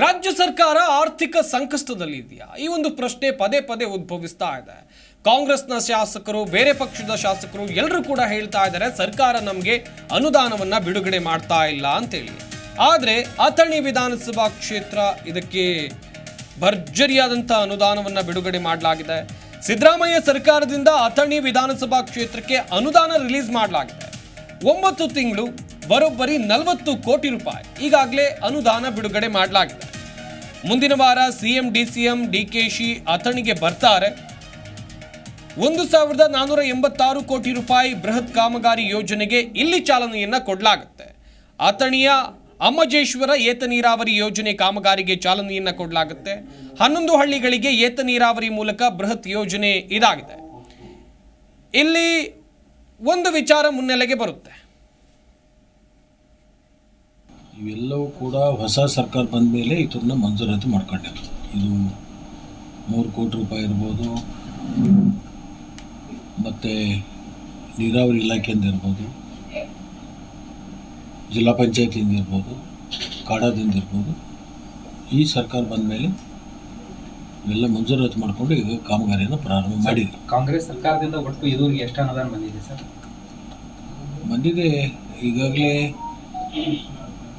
ರಾಜ್ಯ ಸರ್ಕಾರ ಆರ್ಥಿಕ ಸಂಕಷ್ಟದಲ್ಲಿ ಇದೆಯಾ? ಈ ಒಂದು ಪ್ರಶ್ನೆ ಪದೇ ಪದೇ ಉದ್ಭವಿಸ್ತಾ ಇದೆ. ಕಾಂಗ್ರೆಸ್ನ ಶಾಸಕರು, ಬೇರೆ ಪಕ್ಷದ ಶಾಸಕರು ಎಲ್ಲರೂ ಕೂಡ ಹೇಳ್ತಾ ಇದ್ದಾರೆ, ಸರ್ಕಾರ ನಮಗೆ ಅನುದಾನವನ್ನು ಬಿಡುಗಡೆ ಮಾಡ್ತಾ ಇಲ್ಲ ಅಂತೇಳಿ. ಆದರೆ ಅಥಣಿ ವಿಧಾನಸಭಾ ಕ್ಷೇತ್ರ ಇದಕ್ಕೆ ಭರ್ಜರಿಯಾದಂಥ ಅನುದಾನವನ್ನು ಬಿಡುಗಡೆ ಮಾಡಲಾಗಿದೆ. ಸಿದ್ದರಾಮಯ್ಯ ಸರ್ಕಾರದಿಂದ ಅಥಣಿ ವಿಧಾನಸಭಾ ಕ್ಷೇತ್ರಕ್ಕೆ ಅನುದಾನ ರಿಲೀಸ್ ಮಾಡಲಾಗಿದೆ. ಒಂಬತ್ತು ತಿಂಗಳು ಬರೋಬ್ಬರಿ ನಲವತ್ತು ಕೋಟಿ ರೂಪಾಯಿ. ಈಗಾಗಲೇ ಅನುದಾನ ಬಿಡುಗಡೆ ಮಾಡಲಾಗಿದೆ. ಮುಂದಿನ ವಾರ ಸಿಎಂ, ಡಿಸಿಎಂ, ಡಿಕೆಶಿ ಅಥಣಿಗೆ ಬರ್ತಾರೆ. ಒಂದು ಸಾವಿರದ ನಾನ್ನೂರ ಎಂಬತ್ತಾರು ಕೋಟಿ ರೂಪಾಯಿ ಬೃಹತ್ ಕಾಮಗಾರಿ ಯೋಜನೆಗೆ ಇಲ್ಲಿ ಚಾಲನೆಯನ್ನ ಕೊಡಲಾಗುತ್ತೆ. ಅಥಣಿಯ ಅಮ್ಮಜೇಶ್ವರ ಏತ ನೀರಾವರಿ ಯೋಜನೆ ಕಾಮಗಾರಿಗೆ ಚಾಲನೆಯನ್ನ ಕೊಡಲಾಗುತ್ತೆ. ಹನ್ನೊಂದು ಹಳ್ಳಿಗಳಿಗೆ ಏತ ನೀರಾವರಿ ಮೂಲಕ ಬೃಹತ್ ಯೋಜನೆ ಇದಾಗಿದೆ. ಇಲ್ಲಿ ಒಂದು ವಿಚಾರ ಮುನ್ನೆಲೆಗೆ ಬರುತ್ತೆ. ಇವೆಲ್ಲವೂ ಕೂಡ ಹೊಸ ಸರ್ಕಾರ ಬಂದ ಮೇಲೆ ಇದನ್ನ ಮಂಜೂರಾತಿ ಮಾಡ್ಕೊಂಡಿರೋದು ಇದು ಮೂರು ಕೋಟಿ ರೂಪಾಯಿ ಇರ್ಬೋದು ಮತ್ತು ನೀರಾವರಿ ಇಲಾಖೆಯಿಂದ ಇರ್ಬೋದು ಜಿಲ್ಲಾ ಪಂಚಾಯತಿಯಿಂದ ಇರ್ಬೋದು ಕಾಡಾದಿಂದ ಇರ್ಬೋದು ಈ ಸರ್ಕಾರ ಬಂದ ಮೇಲೆ ಇವೆಲ್ಲ ಮಂಜೂರಾತಿ ಮಾಡಿಕೊಂಡು ಈಗ ಕಾಮಗಾರಿಯನ್ನು ಪ್ರಾರಂಭ ಮಾಡಿದೆ ಕಾಂಗ್ರೆಸ್ ಸರ್ಕಾರದಿಂದ ಒಟ್ಟು ಇದುವರೆಗೆ ಎಷ್ಟು ಅನುದಾನ ಬಂದಿದೆ ಸರ್? ಬಂದಿದೆ ಈಗಾಗಲೇ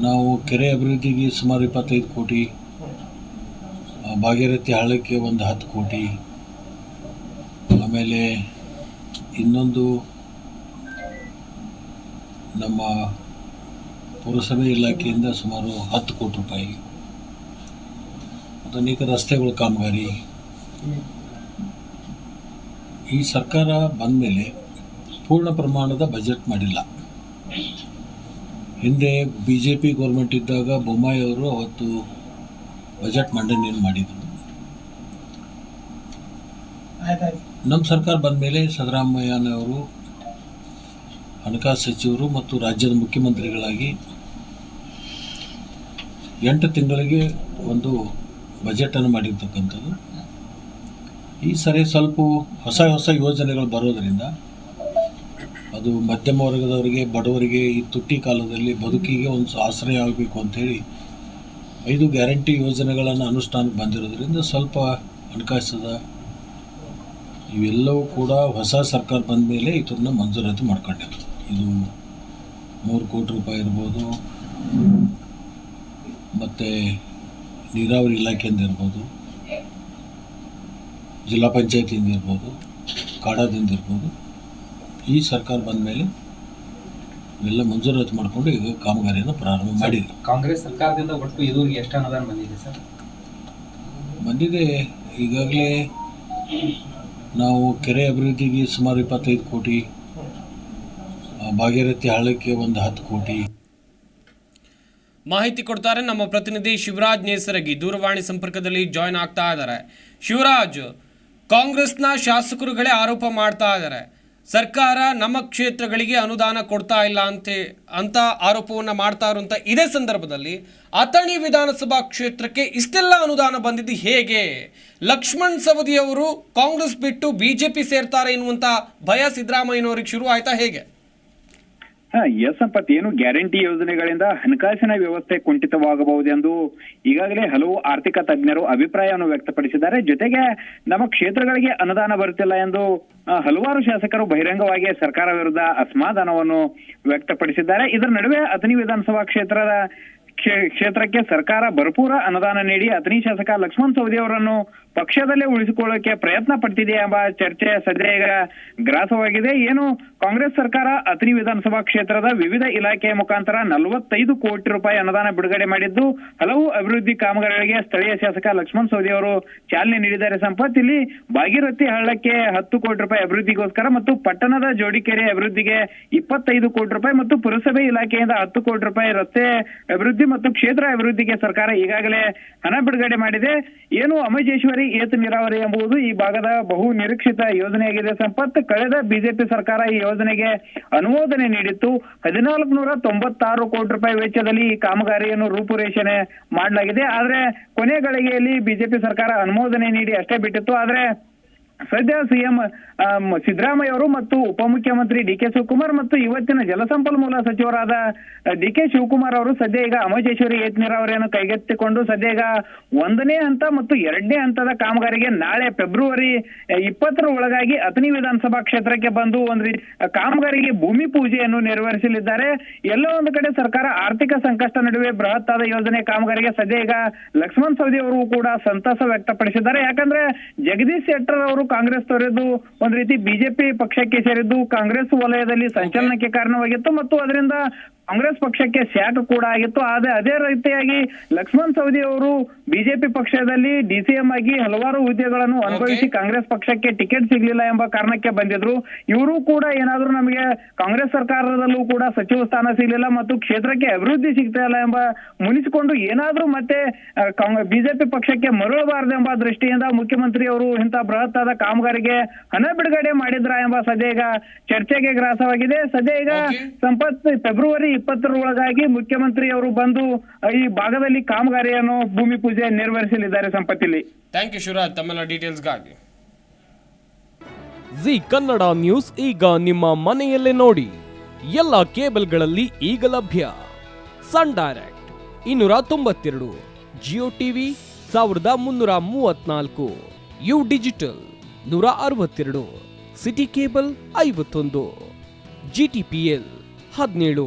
ನಾವು ಕೆರೆ ಅಭಿವೃದ್ಧಿಗೆ ಸುಮಾರು ಇಪ್ಪತ್ತೈದು ಕೋಟಿ ಭಾಗೀರಥಿ ಹಳ್ಳಕ್ಕೆ ಒಂದು ಹತ್ತು ಕೋಟಿ, ಆಮೇಲೆ ಇನ್ನೊಂದು ನಮ್ಮ ಪುರಸಭೆ ಇಲಾಖೆಯಿಂದ ಸುಮಾರು ಹತ್ತು ಕೋಟಿ ರೂಪಾಯಿ, ಮತ್ತು ಅನೇಕ ರಸ್ತೆಗಳ ಕಾಮಗಾರಿ. ಈ ಸರ್ಕಾರ ಬಂದ ಮೇಲೆ ಪೂರ್ಣ ಪ್ರಮಾಣದ ಬಜೆಟ್ ಮಾಡಿಲ್ಲ. ಹಿಂದೆ ಬಿ ಜೆ ಪಿ ಗೌರ್ಮೆಂಟ್ ಇದ್ದಾಗ ಬೊಮ್ಮಾಯಿ ಅವರು ಅವತ್ತು ಬಜೆಟ್ ಮಂಡನೆಯನ್ನು ಮಾಡಿದರು. ನಮ್ಮ ಸರ್ಕಾರ ಬಂದ ಮೇಲೆ ಸದರಾಮಯ್ಯನವರು ಹಣಕಾಸು ಸಚಿವರು ಮತ್ತು ರಾಜ್ಯದ ಮುಖ್ಯಮಂತ್ರಿಗಳಾಗಿ ಎಂಟು ತಿಂಗಳಿಗೆ ಒಂದು ಬಜೆಟನ್ನು ಮಾಡಿರ್ತಕ್ಕಂಥದ್ದು. ಈ ಸರಿ ಸ್ವಲ್ಪ ಹೊಸ ಹೊಸ ಯೋಜನೆಗಳು ಬರೋದರಿಂದ ಅದು ಮಧ್ಯಮ ವರ್ಗದವರಿಗೆ, ಬಡವರಿಗೆ ಈ ತುಟ್ಟಿ ಕಾಲದಲ್ಲಿ ಬದುಕಿಗೆ ಒಂದು ಆಶ್ರಯ ಆಗಬೇಕು ಅಂಥೇಳಿ ಐದು ಗ್ಯಾರಂಟಿ ಯೋಜನೆಗಳನ್ನು ಅನುಷ್ಠಾನಕ್ಕೆ ಬಂದಿರೋದ್ರಿಂದ ಸ್ವಲ್ಪ ಹಣಕಾಸದ ಇವೆಲ್ಲವೂ ಕೂಡ ಹೊಸ ಸರ್ಕಾರ ಬಂದ ಮೇಲೆ ಇದನ್ನ ಮಂಜೂರಾತಿ ಮಾಡ್ಕೊಂಡಿತ್ತು ಇದು ಮೂರು ಕೋಟಿ ರೂಪಾಯಿ ಇರ್ಬೋದು, ಮತ್ತು ನೀರಾವರಿ ಇಲಾಖೆಯಿಂದ ಇರ್ಬೋದು, ಜಿಲ್ಲಾ ಪಂಚಾಯತಿಯಿಂದ ಇರ್ಬೋದು, ಕಾಡಾದಿಂದ ಇರ್ಬೋದು. ಈ ಸರ್ಕಾರ ಬಂದ ಮೇಲೆ ಎಲ್ಲ ಮಂಜೂರಾತಿ ಮಾಡಿಕೊಂಡು ಈಗ ಕಾಮಗಾರಿಯನ್ನು ಪ್ರಾರಂಭ ಮಾಡಿದೆ ಕಾಂಗ್ರೆಸ್ ಸರ್ಕಾರದಿಂದ ಒಟ್ಟು ಇದುವರೆಗೆ ಎಷ್ಟು ಅನುದಾನ ಬಂದಿದೆ ಸರ್? ಬಂದಿದೆ. ಈಗಾಗಲೇ ನಾವು ಕೆರೆ ಅಭಿವೃದ್ಧಿಗೆ ಸುಮಾರು ಇಪ್ಪತ್ತೈದು ಕೋಟಿ ಭಾಗೀರಥಿ ಹಳ್ಳಕ್ಕೆ ಒಂದು ಹತ್ತು ಕೋಟಿ. ಮಾಹಿತಿ ಕೊಡ್ತಾರೆ ನಮ್ಮ ಪ್ರತಿನಿಧಿ ಶಿವರಾಜ್ ನೇಸರಗಿ. ದೂರವಾಣಿ ಸಂಪರ್ಕದಲ್ಲಿ ಜಾಯ್ನ್ ಆಗ್ತಾ ಇದ್ದಾರೆ. ಶಿವರಾಜ್ ಕಾಂಗ್ರೆಸ್ನ ಶಾಸಕರುಗಳೇ ಆರೋಪ ಮಾಡ್ತಾ ಇದ್ದಾರೆ. ಸರ್ಕಾರ ನಮ್ಮ ಕ್ಷೇತ್ರಗಳಿಗೆ ಅನುದಾನ ಕೊಡ್ತಾ ಇಲ್ಲ ಅಂತೆ ಅಂತ ಆರೋಪವನ್ನು ಮಾಡ್ತಾ ಇರುವಂಥ ಇದೇ ಸಂದರ್ಭದಲ್ಲಿ ಅಥಣಿ ವಿಧಾನಸಭಾ ಕ್ಷೇತ್ರಕ್ಕೆ ಇಷ್ಟೆಲ್ಲ ಅನುದಾನ ಬಂದಿದ್ದು ಹೇಗೆ? ಲಕ್ಷ್ಮಣ್ ಸವದಿಯವರು ಕಾಂಗ್ರೆಸ್ ಬಿಟ್ಟು ಬಿಜೆಪಿ ಸೇರ್ತಾರೆ ಎನ್ನುವಂಥ ಭಯ ಸಿದ್ದರಾಮಯ್ಯನವರಿಗೆ ಶುರು ಆಯ್ತಾ ಹೇಗೆ? ಎಸ್ ಸಂಪತ್ ಏನು ಗ್ಯಾರಂಟಿ ಯೋಜನೆಗಳಿಂದ ಹಣಕಾಸಿನ ವ್ಯವಸ್ಥೆ ಕುಂಠಿತವಾಗಬಹುದೆಂದು ಈಗಾಗಲೇ ಹಲವು ಆರ್ಥಿಕ ತಜ್ಞರು ಅಭಿಪ್ರಾಯವನ್ನು ವ್ಯಕ್ತಪಡಿಸಿದ್ದಾರೆ. ಜೊತೆಗೆ ನಮ್ಮ ಕ್ಷೇತ್ರಗಳಿಗೆ ಅನುದಾನ ಬರುತ್ತಿಲ್ಲ ಎಂದು ಹಲವಾರು ಶಾಸಕರು ಬಹಿರಂಗವಾಗಿ ಸರ್ಕಾರ ವಿರುದ್ಧ ಅಸಮಾಧಾನವನ್ನು ವ್ಯಕ್ತಪಡಿಸಿದ್ದಾರೆ. ಇದರ ನಡುವೆ ಅಥಣಿ ವಿಧಾನಸಭಾ ಕ್ಷೇತ್ರದ ಕ್ಷೇ- ಕ್ಷೇತ್ರಕ್ಕೆ ಸರ್ಕಾರ ಭರ್ಪೂರ ಅನುದಾನ ನೀಡಿ ಅಥಣಿ ಶಾಸಕ ಲಕ್ಷ್ಮಣ್ ಸವದಿ ಅವರನ್ನು ಪಕ್ಷದಲ್ಲೇ ಉಳಿಸಿಕೊಳ್ಳೋಕೆ ಪ್ರಯತ್ನ ಪಡ್ತಿದೆ ಎಂಬ ಚರ್ಚೆ ಸದ್ಯ ಗ್ರಾಸವಾಗಿದೆ. ಏನು, ಕಾಂಗ್ರೆಸ್ ಸರ್ಕಾರ ಅಥಣಿ ವಿಧಾನಸಭಾ ಕ್ಷೇತ್ರದ ವಿವಿಧ ಇಲಾಖೆಯ ಮುಖಾಂತರ ನಲವತ್ತೈದು ಕೋಟಿ ರೂಪಾಯಿ ಅನುದಾನ ಬಿಡುಗಡೆ ಮಾಡಿದ್ದು, ಹಲವು ಅಭಿವೃದ್ಧಿ ಕಾಮಗಾರಿಗಳಿಗೆ ಸ್ಥಳೀಯ ಶಾಸಕ ಲಕ್ಷ್ಮಣ್ ಸವದಿ ಅವರು ಚಾಲನೆ ನೀಡಿದ್ದಾರೆ. ಸಂಪತ್, ಇಲ್ಲಿ ಭಾಗೀರಥಿ ಹಳ್ಳಕ್ಕೆ ಹತ್ತು ಕೋಟಿ ರೂಪಾಯಿ ಅಭಿವೃದ್ಧಿಗೋಸ್ಕರ ಮತ್ತು ಪಟ್ಟಣದ ಜೋಡಿಕೆರೆ ಅಭಿವೃದ್ಧಿಗೆ ಇಪ್ಪತ್ತೈದು ಕೋಟಿ ರೂಪಾಯಿ ಮತ್ತು ಪುರಸಭೆ ಇಲಾಖೆಯಿಂದ ಹತ್ತು ಕೋಟಿ ರೂಪಾಯಿ ರಸ್ತೆ ಅಭಿವೃದ್ಧಿ ಮತ್ತು ಕ್ಷೇತ್ರ ಅಭಿವೃದ್ಧಿಗೆ ಸರ್ಕಾರ ಈಗಾಗಲೇ ಹಣ ಬಿಡುಗಡೆ ಮಾಡಿದೆ. ಏನು ಅಮಜೇಶ್ವರಿ ಏತ ನೀರಾವರಿ ಎಂಬುದು ಈ ಭಾಗದ ಬಹು ನಿರೀಕ್ಷಿತ ಯೋಜನೆಯಾಗಿದೆ. ಸಂಪತ್ ಕಳೆದ ಬಿಜೆಪಿ ಸರ್ಕಾರ ಈ ಯೋಜನೆಗೆ ಅನುಮೋದನೆ ನೀಡಿತ್ತು. ಹದಿನಾಲ್ಕು ತೊಂಬತ್ತಾರು ಕೋಟಿ ರೂಪಾಯಿ ವೆಚ್ಚದಲ್ಲಿ ಈ ಕಾಮಗಾರಿಯನ್ನು ರೂಪುರೇಷಣೆ ಮಾಡಲಾಗಿದೆ. ಆದ್ರೆ ಕೊನೆ ಗಳಿಗೆಯಲ್ಲಿ ಬಿಜೆಪಿ ಸರ್ಕಾರ ಅನುಮೋದನೆ ನೀಡಿ ಅಷ್ಟೇ ಬಿಟ್ಟಿತ್ತು. ಆದ್ರೆ ಸದ್ಯ ಸಿಎಂ ಸಿದ್ದರಾಮಯ್ಯ ಅವರು ಮತ್ತು ಉಪಮುಖ್ಯಮಂತ್ರಿ ಡಿ ಕೆ ಶಿವಕುಮಾರ್ ಮತ್ತು ಇವತ್ತಿನ ಜಲಸಂಪನ್ಮೂಲ ಸಚಿವರಾದ ಡಿ ಕೆ ಶಿವಕುಮಾರ್ ಅವರು ಸದ್ಯ ಈಗ ಅಮಜೇಶ್ವರಿ ಏತ್ ನೀರಾವರಿಯನ್ನು ಕೈಗೆತ್ತಿಕೊಂಡು ಸದ್ಯ ಈಗ ಒಂದನೇ ಹಂತ ಮತ್ತು ಎರಡನೇ ಹಂತದ ಕಾಮಗಾರಿಗೆ ನಾಳೆ ಫೆಬ್ರವರಿ ಇಪ್ಪತ್ತರ ಒಳಗಾಗಿ ಅಥಣಿ ವಿಧಾನಸಭಾ ಕ್ಷೇತ್ರಕ್ಕೆ ಬಂದು ಒಂದು ಕಾಮಗಾರಿಗೆ ಭೂಮಿ ಪೂಜೆಯನ್ನು ನೆರವೇರಿಸಲಿದ್ದಾರೆ. ಎಲ್ಲೋ ಒಂದು ಕಡೆ ಸರ್ಕಾರ ಆರ್ಥಿಕ ಸಂಕಷ್ಟ ನಡುವೆ ಬೃಹತ್ ಆದ ಯೋಜನೆ ಕಾಮಗಾರಿಗೆ ಸದ್ಯ ಈಗ ಲಕ್ಷ್ಮಣ್ ಸವದಿ ಅವರು ಕೂಡ ಸಂತಸ ವ್ಯಕ್ತಪಡಿಸಿದ್ದಾರೆ. ಯಾಕಂದ್ರೆ ಜಗದೀಶ್ ಶೆಟ್ಟರ್ ಅವರು ಕಾಂಗ್ರೆಸ್ ತೊರೆದು ಒಂದ್ ರೀತಿ ಬಿಜೆಪಿ ಪಕ್ಷಕ್ಕೆ ಸೇರಿದ್ದು ಕಾಂಗ್ರೆಸ್ ವಲಯದಲ್ಲಿ ಸಂಚಲನಕ್ಕೆ ಕಾರಣವಾಗಿತ್ತು. ಮತ್ತು ಅದರಿಂದ ಕಾಂಗ್ರೆಸ್ ಪಕ್ಷಕ್ಕೆ ಸ್ಯಾಟ್ ಕೂಡ ಆಗಿತ್ತು. ಆದ್ರೆ ಅದೇ ರೀತಿಯಾಗಿ ಲಕ್ಷ್ಮಣ್ ಸವದಿ ಅವರು ಬಿಜೆಪಿ ಪಕ್ಷದಲ್ಲಿ ಡಿಸಿಎಂ ಆಗಿ ಹಲವಾರು ಹುದ್ದೆಗಳನ್ನು ಅನುಭವಿಸಿ ಕಾಂಗ್ರೆಸ್ ಪಕ್ಷಕ್ಕೆ ಟಿಕೆಟ್ ಸಿಗ್ಲಿಲ್ಲ ಎಂಬ ಕಾರಣಕ್ಕೆ ಬಂದಿದ್ರು. ಇವರು ಕೂಡ ಏನಾದ್ರೂ ನಮಗೆ ಕಾಂಗ್ರೆಸ್ ಸರ್ಕಾರದಲ್ಲೂ ಕೂಡ ಸಚಿವ ಸ್ಥಾನ ಸಿಗ್ಲಿಲ್ಲ ಮತ್ತು ಕ್ಷೇತ್ರಕ್ಕೆ ಅಭಿವೃದ್ಧಿ ಸಿಗ್ತಾ ಇಲ್ಲ ಎಂಬ ಮುನಿಸಿಕೊಂಡು ಏನಾದ್ರೂ ಮತ್ತೆ ಬಿಜೆಪಿ ಪಕ್ಷಕ್ಕೆ ಮರಳಬಾರದು ಎಂಬ ದೃಷ್ಟಿಯಿಂದ ಮುಖ್ಯಮಂತ್ರಿ ಅವರು ಇಂಥ ಬೃಹತ್ತಾದ ಕಾಮಗಾರಿಗೆ ಹಣ ಬಿಡುಗಡೆ ಮಾಡಿದ್ರ ಎಂಬ ಸದ್ಯ ಈಗ ಚರ್ಚೆಗೆ ಗ್ರಾಸವಾಗಿದೆ. ಸದ್ಯ ಈಗ ಸಂಪತ್ ಫೆಬ್ರವರಿ ಇಪ್ಪತ್ತರ ಒಳಗಾಗಿ ಮುಖ್ಯಮಂತ್ರಿ ಅವರು ಬಂದು ಈ ಭಾಗದಲ್ಲಿ ಕಾಮಗಾರಿಯನ್ನು ಭೂಮಿ ಪೂಜೆ ನೆರವೇರಿಸಲಿದ್ದಾರೆ ಸಂಪತ್ತಿಲಿ. ಥ್ಯಾಂಕ್ ಯು ಶಿವರಾಜ್ ತಮ್ಮೆಲ್ಲ ಡೀಟೇಲ್ಸ್ಗಾಗಿ ಜಿ ಕನ್ನಡ ನ್ಯೂಸ್ ಈಗ ನಿಮ್ಮ ಮನೆಯಲ್ಲೇ ನೋಡಿ. ಎಲ್ಲ ಕೇಬಲ್ಗಳಲ್ಲಿ ಈಗ ಲಭ್ಯ. ಸನ್ ಡೈರೆಕ್ಟ್ ಇನ್ನೂರ ತೊಂಬತ್ತೆರಡು ಜಿಯೋ ಟಿವಿ ಸಾವಿರದ ಮುನ್ನೂರ ಮೂವತ್ನಾಲ್ಕು ಯು ಡಿಜಿಟಲ್ ನೂರ ಅರವತ್ತೆರಡು ಸಿಟಿ ಕೇಬಲ್ ಐವತ್ತೊಂದು ಜಿ ಟಿ ಪಿ ಎಲ್ ಹದಿನೇಳು.